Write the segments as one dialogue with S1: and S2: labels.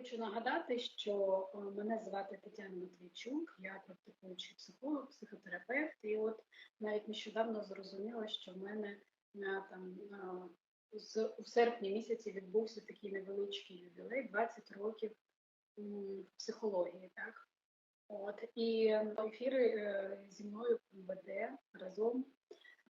S1: Хочу нагадати, що е, мене звати Тетяна Матвійчук, я практикуючий психолог, психотерапевт, і от навіть нещодавно зрозуміла, що в мене е, там е, з у серпні місяці відбувся такий невеличкий ювілей 20 років психології, так. От і ефіри зі мною веде разом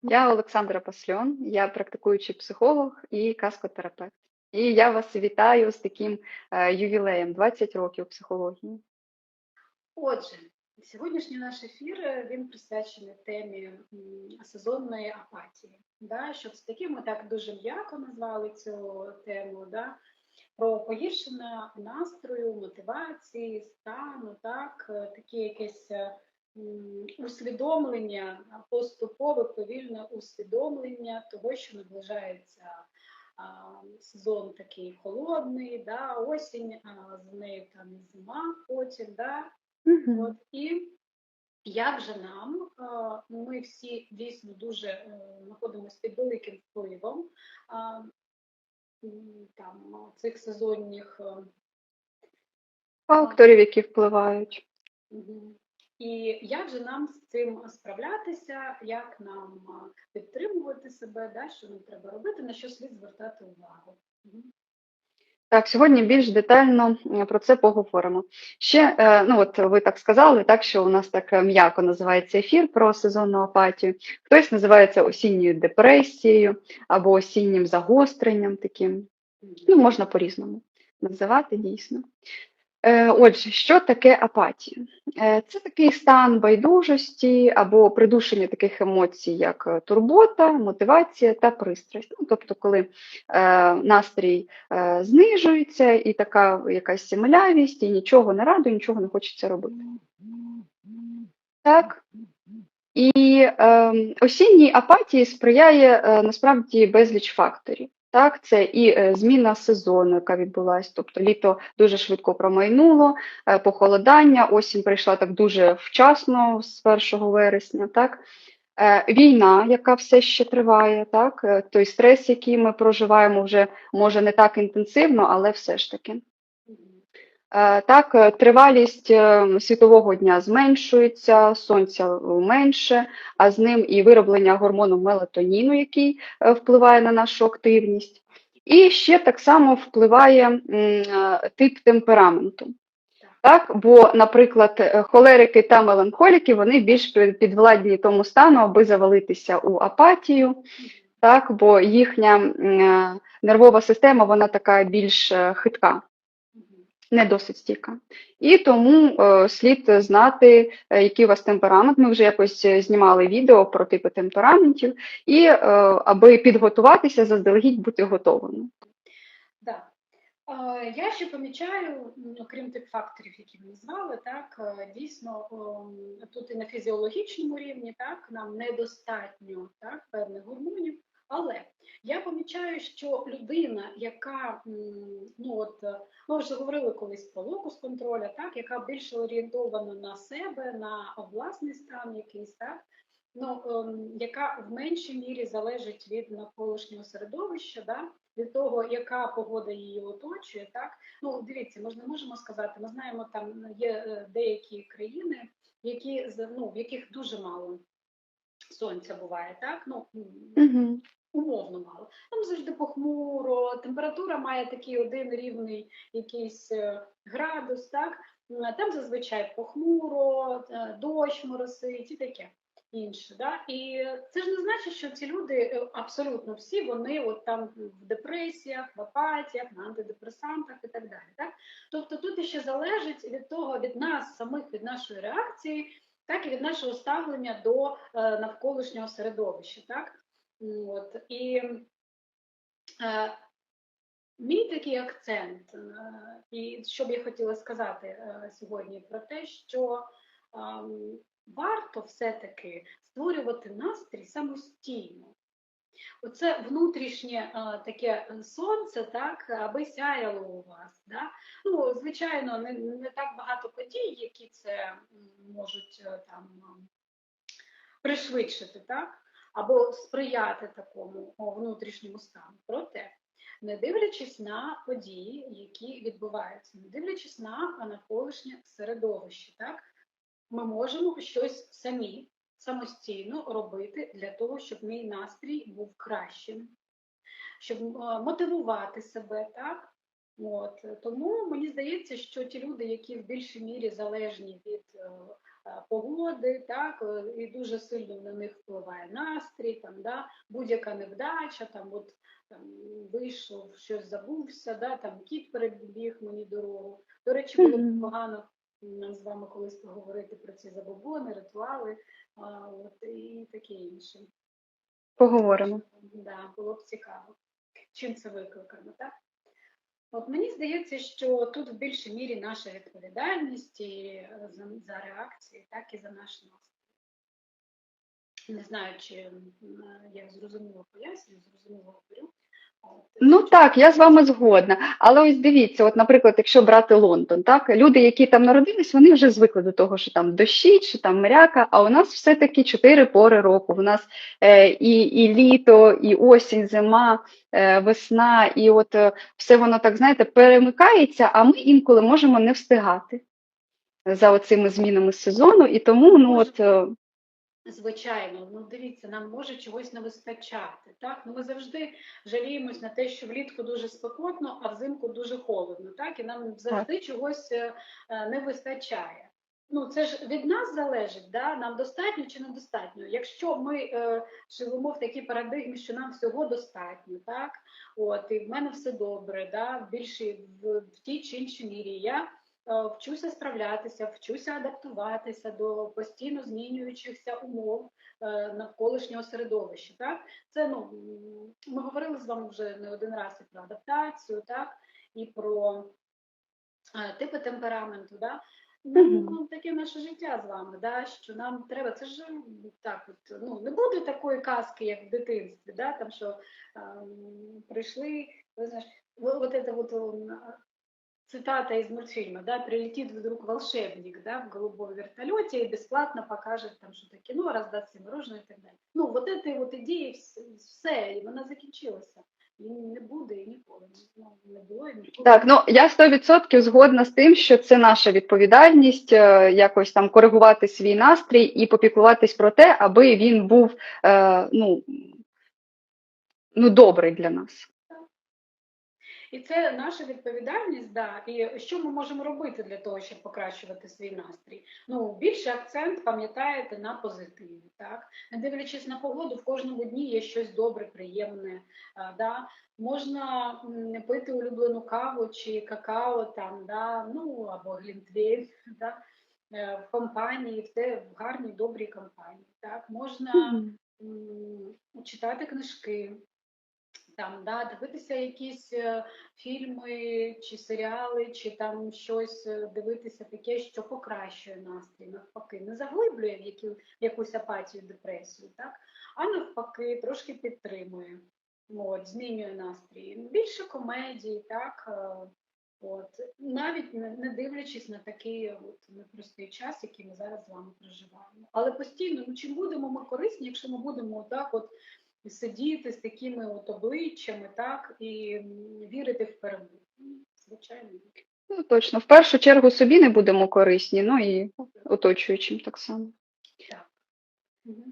S2: Я Олександра Пасльон, я практикуючий психолог і каскотерапевт. І я вас вітаю з таким е, ювілеєм 20 років психології.
S1: Отже, сьогоднішній наш ефір е, він присвячений темі сезонної апатії. Да? Що це таке, ми так дуже м'яко назвали цю тему, да? про погіршення настрою, мотивації, стану, так, е, таке якесь усвідомлення, поступове повільне усвідомлення того, що наближається сезон такий холодний, да, осінь, а з нею там і зима потім, да, От, і як же нам, ми всі дійсно дуже е, знаходимося під великим впливом а, там, цих сезонних е,
S2: Факторів, які впливають.
S1: мгм. І як же нам з цим справлятися, як нам підтримувати себе, да, що нам треба робити, на що слід звертати увагу?
S2: Так, сьогодні більш детально про це поговоримо. Ще, е, ну от ви так сказали, так що у нас так е, м'яко називається ефір про сезонну апатію. Хтось називає це осінньою депресією або осіннім загостренням таким. Ну, можна по-різному називати дійсно. Е, Отже, що таке апатія? Е, Це такий стан байдужості або придушення таких емоцій, як е, турбота, мотивація та пристрасть. Ну, тобто, коли настрій знижується, і така якась млявість, і нічого не радує, нічого не хочеться робити. Так. І е, осінній апатії сприяє е, насправді безліч факторів. Так, це і е, зміна сезону, яка відбулася, тобто літо дуже швидко промайнуло, е, похолодання, осінь прийшла так дуже вчасно, з 1 вересня. Так, е, війна, яка все ще триває, так, той стрес, який ми проживаємо, вже може не так інтенсивно, але все ж таки. Е, Так, е, тривалість е, світового дня зменшується, сонця менше, а з ним і вироблення гормону мелатоніну, який впливає на нашу активність. І ще так само впливає тип темпераменту. Так, бо, наприклад, холерики та меланхоліки вони більш підвладні тому стану, аби завалитися у апатію, так, бо їхня нервова система вона така більш хитка. Не досить стійка. І тому е, слід знати, е, який у вас темперамент. Ми вже якось е, знімали відео про типи темпераментів, і е, аби підготуватися, заздалегідь бути готовими.
S1: Да. Е, Я ще помічаю, окрім тих факторів, які ми назвали, так е, дійсно тут і на фізіологічному рівні, так нам недостатньо так певних гормонів. Але я помічаю, що людина, яка ну от е, ми вже говорили колись про локус контроля, так яка більше орієнтована на себе, на власний стан якийсь, так ну ем, яка в меншій мірі залежить від навколишнього середовища, да, від того, яка погода її оточує. Так ну дивіться, ми ж не можемо сказати. Ми знаємо, там є е, деякі країни, які ну, в яких дуже мало сонця буває, так ну
S2: Угу.
S1: Умовно мало. Там завжди похмуро, температура має такий один рівний якийсь е, градус, так там зазвичай похмуро, е, дощ моросить і таке інше. Да? І це ж не значить, що ці люди е, абсолютно всі вони от там в депресіях, в апатіях, на антидепресантах і так далі. Так? Тобто тут ще залежить від того, від нас самих, від нашої реакції, так і від нашого ставлення до навколишнього середовища. Так? От. І е, мій такий акцент, е, і що б я хотіла сказати е, сьогодні про те, що ем, варто все-таки створювати настрій самостійно. Оце внутрішнє е, таке сонце, так, аби сяяло у вас. Да? Ну, звичайно, не, не так багато подій, які це можуть е, там пришвидшити, так? Або сприяти такому внутрішньому стану. Проте не дивлячись на події, які відбуваються, не дивлячись на навколишнє середовище, так ми можемо щось самі самостійно робити для того, щоб мій настрій був кращим, щоб е, мотивувати себе, так? От тому мені здається, що ті люди, які в більшій мірі залежні від е, погоди, так е, і дуже сильно на них впливає настрій, там да будь-яка невдача, там от там вийшов, щось забувся, да там кіт перебіг мені дорогу. До речі, було б погано з вами колись поговорити про ці забобони, ритуали, а, от і таке інше.
S2: Поговоримо.
S1: Да, було б цікаво. Чим це викликано, так? От мені здається, що тут в більшій мірі наша відповідальність е, за, за реакції, так і за наш настрій. Не знаю, чи м, я зрозуміло пояснюю, зрозуміло говорю.
S2: Ну так, я з вами згодна. Але ось дивіться, от, наприклад, якщо брати Лондон, так люди, які там народились, вони вже звикли до того, що там дощі, чи там мряка. А у нас все-таки чотири пори року. У нас е, і, і літо, і осінь, зима, е, весна, і от е, все воно так знаєте перемикається, а ми інколи можемо не встигати за оцими змінами сезону. І тому ну от е,
S1: Звичайно, ну дивіться, нам може чогось не вистачати. Так? Ну, ми завжди жаліємось на те, що влітку дуже спекотно, а взимку дуже холодно. Так? І нам завжди чогось е, е, не вистачає. Ну, це ж від нас залежить, да? нам достатньо чи недостатньо. Якщо ми е, живемо в такій парадигмі, що нам всього достатньо, так? От, і в мене все добре, да? в в, в тій чи іншій мірі. Я вчуся справлятися, вчуся адаптуватися до постійно змінюючихся умов е, навколишнього середовища. Так? Це ну, ми говорили з вами вже не один раз і про адаптацію, так? і про е, типи темпераменту. Да?
S2: Мгм.
S1: ну, таке наше життя з вами, да? що нам треба, це ж так, от, ну, не буде такої казки, як в дитинстві, да? там, що ем, прийшли, ви знаєш, вот, вот это вот м, цитата из мультфильма, да, прилетит вдруг волшебник, да, в голубом вертолете и бесплатно покажет там что-то кино, раздаст всем мороженое и так далі. Ну, вот этой вот ідеї все, і вона закінчилася. Не буде, і ніколи.
S2: Так, ну я 100% згодна з тим, що це наша відповідальність е, якось там коригувати свій настрій і попіклуватись про те, аби він був е, ну, ну, добрий для нас.
S1: І це наша відповідальність, да. І що ми можемо робити для того, щоб покращувати свій настрій? Ну, більше акцент пам'ятаєте на позитиві, так? Не дивлячись на погоду, в кожному дні є щось добре, приємне. Да? Можна пити улюблену каву чи какао там, да? ну або глінтвейн, да? е, в компанії, в те в гарній, добрій компанії. Так? Можна читати книжки, там, да, дивитися якісь е, фільми чи серіали, чи там щось е, дивитися таке, що покращує настрій, навпаки, не заглиблює в, які, в якусь апатію, депресію, так? а навпаки, трошки підтримує, от, змінює настрій. Більше комедій, так. е, От, навіть не, дивлячись на такий от непростий час, який ми зараз з вами проживаємо. Але постійно, ну чим будемо ми корисні, якщо ми будемо так от сидіти з такими от обличчями, так, і вірити в перемогу. Звичайно.
S2: Ну, точно, в першу чергу собі не будемо корисні, ну і оточуючим так само.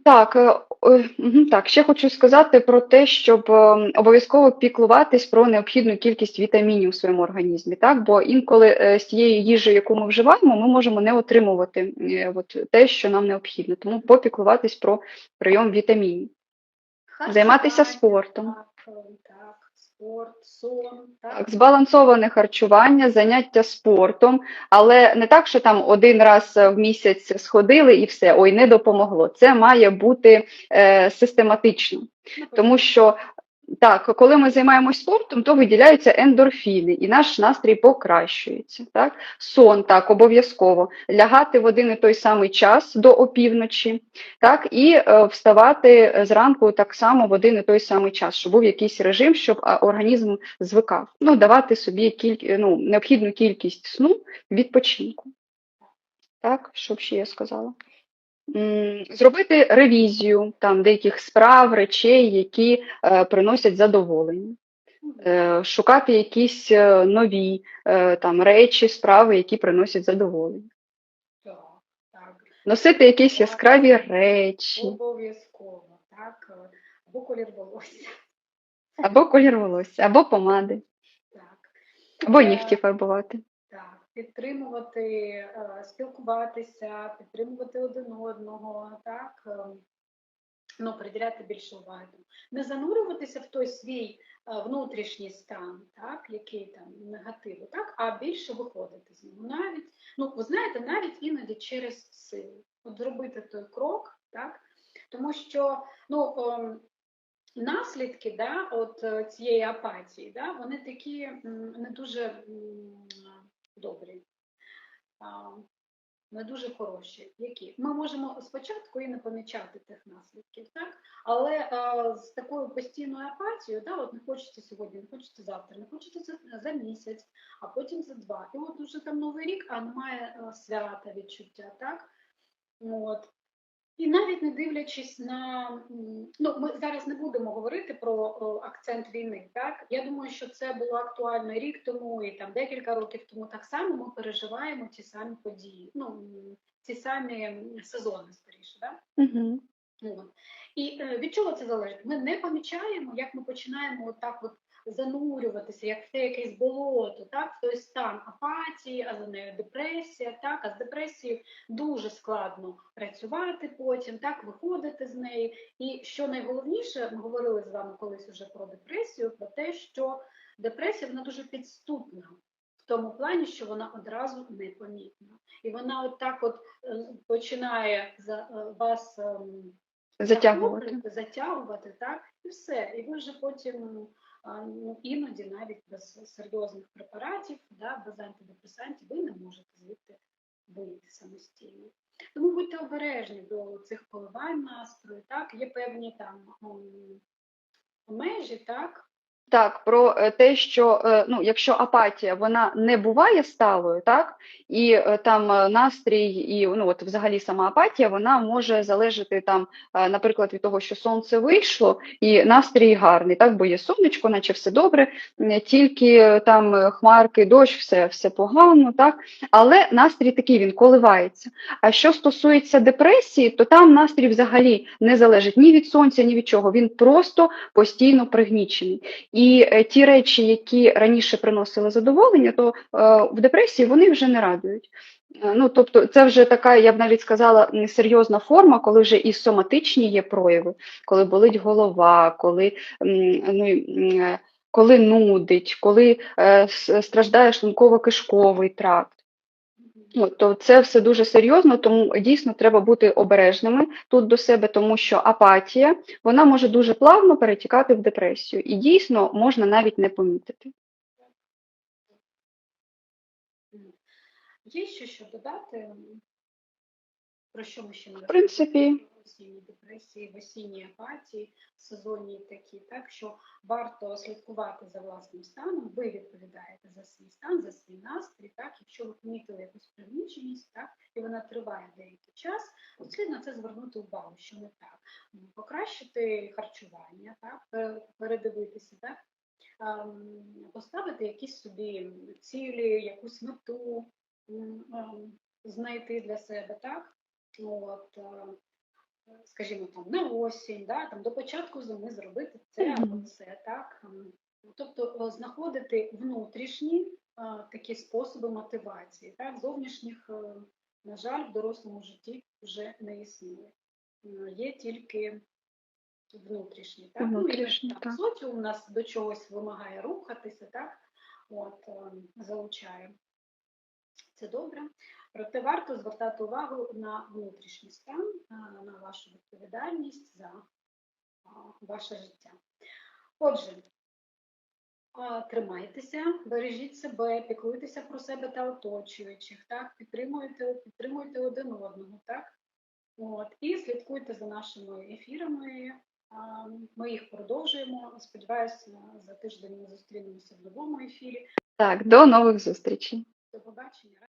S2: Так, е, так, ще хочу сказати про те, щоб е, обов'язково піклуватись про необхідну кількість вітамінів у своєму організмі, так? Бо інколи е, з тієї їжі, яку ми вживаємо, ми можемо не отримувати от, те, що нам необхідно. Тому попіклуватись про прийом вітамінів. Займатися спортом.
S1: Так,
S2: збалансоване харчування, заняття спортом, але не так, що там один раз в місяць сходили і все, ой, не допомогло. Це має бути е, систематично.
S1: Ну,
S2: Тому що так, коли ми займаємось спортом, то виділяються ендорфіни, і наш настрій покращується. Так? Сон так, обов'язково. Лягати в один і той самий час до опівночі, так, і е, вставати зранку так само в один і той самий час, щоб був якийсь режим, щоб організм звикав. Ну, давати собі кіль... ну, необхідну кількість сну відпочинку. Так, що б ще я сказала? Зробити ревізію там деяких справ, речей, які е, приносять задоволення. е, шукати якісь е, нові е, там речі, справи, які приносять задоволення.
S1: Так, так.
S2: Носити якісь яскраві речі
S1: Обов'язково, так. Або колір волосся.
S2: або колір волосся, або помади,
S1: Так.
S2: або нігті фарбувати.
S1: Підтримувати, е, спілкуватися, підтримувати один одного, так, е, ну, приділяти більше уваги. Не занурюватися в той свій е, внутрішній стан, так, який там негативу, так, а більше виходити з нього. Навіть, ну, ви знаєте, навіть іноді через силу. От зробити той крок, так, тому що, ну, ем, наслідки да, от цієї апатії, да, вони такі не дуже добрі, а, не дуже хороші. Які? Ми можемо спочатку і не помічати тих наслідків, так? але е, з такою постійною апатією, да, от не хочеться сьогодні, не хочеться завтра, не хочеться за, за місяць, а потім за два. І от уже там новий рік, а немає е, свята відчуття, так? От. І навіть не дивлячись на ну ми зараз не будемо говорити про акцент війни. Так я думаю, що це було актуально рік тому, і там декілька років тому. Так само ми переживаємо ті самі події. Ну ті самі сезони, скоріше, да?
S2: Угу.
S1: От. І е, від чого це залежить? Ми не помічаємо, як ми починаємо отак от занурюватися, як в те якесь болото, так, в той стан апатії, а за нею депресія, так, а з депресією дуже складно працювати потім, так, виходити з неї. І що найголовніше, ми говорили з вами колись уже про депресію, про те, що депресія вона дуже підступна. В тому плані, що вона одразу непомітна. І вона от так от е, починає за е, вас ем,
S2: Затягувати.
S1: затягувати, так, і все. І ви вже потім ну, іноді навіть без серйозних препаратів, да, без антидепресантів, ви не можете звідти вийти самостійно. Тому будьте обережні до цих коливань настрою, так, є певні там межі, так,
S2: Так, про е, те, що е, ну, якщо апатія вона не буває сталою, так, і е, там настрій, і ну, от взагалі сама апатія, вона може залежати там, наприклад, від того, що сонце вийшло, і настрій гарний, так, бо є сонечко, наче все добре, тільки там хмарки, дощ, все, все погано, так, але настрій такий він коливається. А що стосується депресії, то там настрій взагалі не залежить ні від сонця, ні від чого. Він просто постійно пригнічений. І е, ті речі, які раніше приносили задоволення, то е, в депресії вони вже не радують. Е, Ну, тобто, це вже така, я б навіть сказала, несерйозна форма, коли вже і соматичні є прояви, коли болить голова, коли, ну, коли нудить, коли страждає шлунково-кишковий тракт. Ну, то це все дуже серйозно, тому дійсно треба бути обережними тут до себе, тому що апатія вона може дуже плавно перетікати в депресію, і дійсно можна навіть не помітити.
S1: Є ще що додати, про що ми ще не
S2: В принципі,
S1: осінній депресії, в осінній апатії, сезонній такі, так що варто слідкувати за власним станом. Ви відповідаєте за свій стан, за свій настрій. Так, якщо ви помітили якусь пригніченість, так і вона триває деякий час, то слід на це звернути увагу, що не так. Покращити харчування, так, передивитися, так. ем, Поставити якісь собі цілі, якусь мету ем, знайти для себе, так? От, е, скажімо, там на осінь, да, там до початку зими зробити це або це, так. ем. Тобто е, знаходити внутрішні е, такі способи мотивації, так, зовнішніх, е, на жаль, в дорослому житті вже не існує. Є тільки внутрішні, так. Ну, і
S2: так.
S1: соціум нас до чогось вимагає рухатися, так, от, ем, залучає. Це добре. Проте варто звертати увагу на внутрішній стан, на вашу відповідальність за ваше життя. Отже, тримайтеся, бережіть себе, піклуйтеся про себе та оточуючих, так? підтримуйте, підтримуйте один одного, так? От, і слідкуйте за нашими ефірами. Ми їх продовжуємо. Сподіваюся, за тиждень ми зустрінемося в новому ефірі.
S2: так, до нових зустрічей.
S1: До побачення.